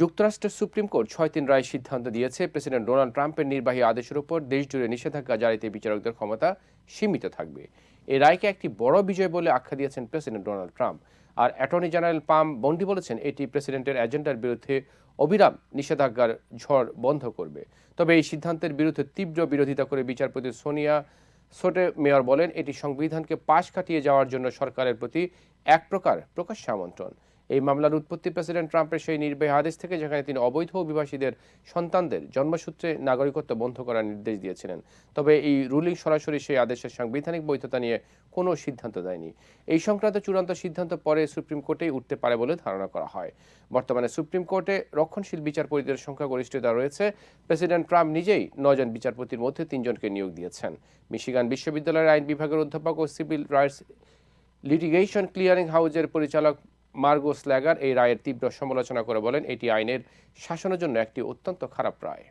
যুক্তরাষ্ট্রের supreme court ছয় তিন রায় সিদ্ধান্ত দিয়েছে, প্রেসিডেন্ট ডোনাল্ড ট্রাম্পের নির্বাহী আদেশের উপর দেশজুড়ে নিষেধাজ্ঞা জারিতে বিচারকদের ক্ষমতা সীমিত থাকবে। এই রায়কে একটি বড় বিজয় বলে আখ্যা দিয়েছেন প্রেসিডেন্ট ডোনাল্ড ট্রাম্প। আর অ্যাটর্নি জেনারেল পাম বন্ডি বলেছেন, এটি প্রেসিডেন্টের এজেন্ডার বিরুদ্ধে অবিরাম নিষেধাজ্ঞার ঝড় বন্ধ করবে। তবে এই সিদ্ধান্তের বিরুদ্ধে তীব্র বিরোধিতা করে বিচারপতি সোনিয়া সোটে মেয়র বলেন, এটি সংবিধানকে পাশ কাটিয়ে যাওয়ার জন্য সরকারের প্রতি এক প্রকার প্রকাশ্য আমন্ত্রণ। এই মামলার উৎপত্তি প্রেসিডেন্ট ট্রাম্পের সেই নির্বাহী আদেশ থেকে যেখানে তিনি অবৈধ অভিবাসীদের সন্তানদের জন্মসূত্রে নাগরিকত্ব বন্ধ করার নির্দেশ দিয়েছিলেন। তবে এই রুলিং সরাসরি সেই আদেশের সাংবিধানিক বৈধতা নিয়ে কোনো সিদ্ধান্ত দেয়নি। এই সংক্রান্ত চূড়ান্ত সিদ্ধান্ত পরে সুপ্রিম কোর্টেই উঠতে পারে বলে ধারণা করা হয়। বর্তমানে সুপ্রিম কোর্টে রক্ষণশীল বিচারপতিদের সংখ্যাগরিষ্ঠতা রয়েছে। প্রেসিডেন্ট ট্রাম্প নিজেই নজন বিচারপতির মধ্যে তিনজনকে নিয়োগ দিয়েছেন। মিশিগান বিশ্ববিদ্যালয়ের আইন বিভাগের অধ্যাপক ও সিভিল রাইটস লিটিগেশন ক্লিয়ারিং হাউজের পরিচালক মার্গো ল্যাগার এই রায়ের তীব্র সমালোচনা করে বলেন, এটি আইনের শাসনের জন্য একটি অত্যন্ত খারাপ রায়।